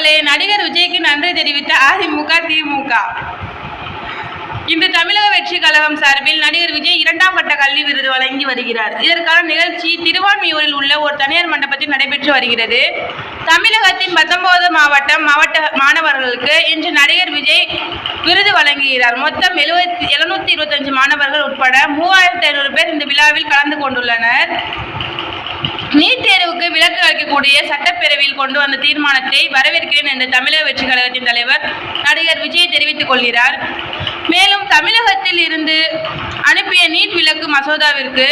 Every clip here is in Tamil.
மக்களே நடிகர் விஜய்க்கு நன்றி தெரிவித்த அதிமுக திமுக. இன்று தமிழக வெற்றி கழகம் சார்பில் நடிகர் விஜய் இரண்டாம் கட்ட கல்வி விருது வழங்கி வருகிறார். இதற்கான நிகழ்ச்சி திருவான்மியூரில் உள்ள ஒரு தனியார் மண்டபத்தில் நடைபெற்று வருகிறது. தமிழகத்தின் பத்தொன்பது மாவட்டம் மாவட்ட மாணவர்களுக்கு இன்று நடிகர் விஜய் விருது வழங்குகிறார். மொத்தம் எழுபத்தி எழுநூத்தி இருபத்தஞ்சு மாணவர்கள் உட்பட மூவாயிரத்தி ஐநூறு பேர் இந்த விழாவில் கலந்து கொண்டுள்ளனர். நீட் தேர்வுக்கு விலக்கு அளிக்கக்கூடிய சட்டப்பேரவையில் கொண்டு வந்த தீர்மானத்தை வரவேற்கிறேன் என்று தமிழக வெற்றி கழகத்தின் தலைவர் நடிகர் விஜய் தெரிவித்துக் கொள்கிறார். மேலும் தமிழகத்தில் இருந்து அனுப்பிய நீட் விலக்கு மசோதாவிற்கு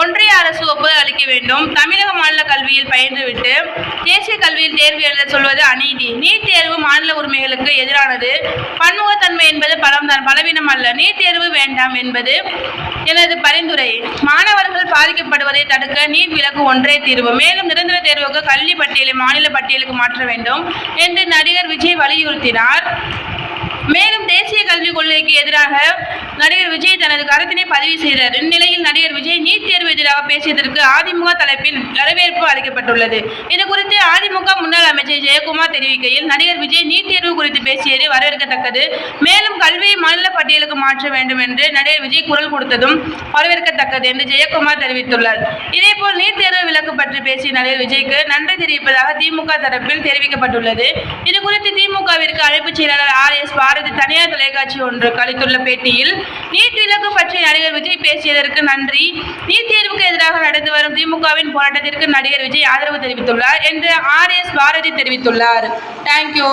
ஒன்றிய அரசு ஒப்புதல் அளிக்க வேண்டும். தமிழக மாநில கல்வியில் பயின்றுவிட்டு தேசிய கல்வியில் தேர்வு எழுத சொல்வது அநீதி. நீட் தேர்வு மாநில உரிமைகளுக்கு எதிரானது. பன்முகத்தன்மை என்பது பலம்தான் பலவீனம் அல்ல. நீட் தேர்வு வேண்டாம் என்பது எனது பரிந்துரை. மாணவர்கள் பாதிக்கப்படுவதை தடுக்க நீட் விலக்கு ஒன்றே தீர்வு. மேலும் நிரந்தர தேர்வுக்கு கல்வி பட்டியலை மாநில பட்டியலுக்கு மாற்ற வேண்டும் என்று நடிகர் விஜய் வலியுறுத்தினார். கொள்கைக்கு எதிராக நடிகர் விஜய் தனது கருத்தினை பதிவு செய்தார். இந்நிலையில் நடிகர் விஜய் நீட் தேர்வு எதிராக பேசியதற்கு அதிமுக தலைப்பில் வரவேற்பு அளிக்கப்பட்டுள்ளது. இது குறித்து அதிமுக முன்னாள் அமைச்சர் ஜெயக்குமார் தெரிவிக்கையில் நடிகர் விஜய் நீட் தேர்வு பேசியது வரவேற்கத்தக்கது. மேலும் கல்வியை மாநில பட்டியலுக்கு மாற்ற வேண்டும் என்று நடிகர் விஜய் குரல் கொடுத்ததும் வரவேற்கத்தக்கது என்று ஜெயக்குமார் தெரிவித்துள்ளார். இதேபோல் நீட் தேர்வு விலக்கு பற்றி பேசிய நடிகர் விஜய்க்கு நன்றி தெரிவிப்பதாக திமுக தரப்பில் தெரிவிக்கப்பட்டுள்ளது. இது குறித்து திமுகவிற்கு அழைப்புச் செயலாளர் ஆர் எஸ் பாரதி தனியார் தொலைக்காட்சி ஒன்றுக்கு அளித்துள்ள பேட்டியில் நீட் விலக்கு பற்றி நடிகர் விஜய் பேசியதற்கு நன்றி. நீட் தேர்வுக்கு எதிராக நடந்து வரும் திமுகவின் போராட்டத்திற்கு நடிகர் விஜய் ஆதரவு தெரிவித்துள்ளார் என்று ஆர் எஸ் பாரதி தெரிவித்துள்ளார். தேங்க்யூ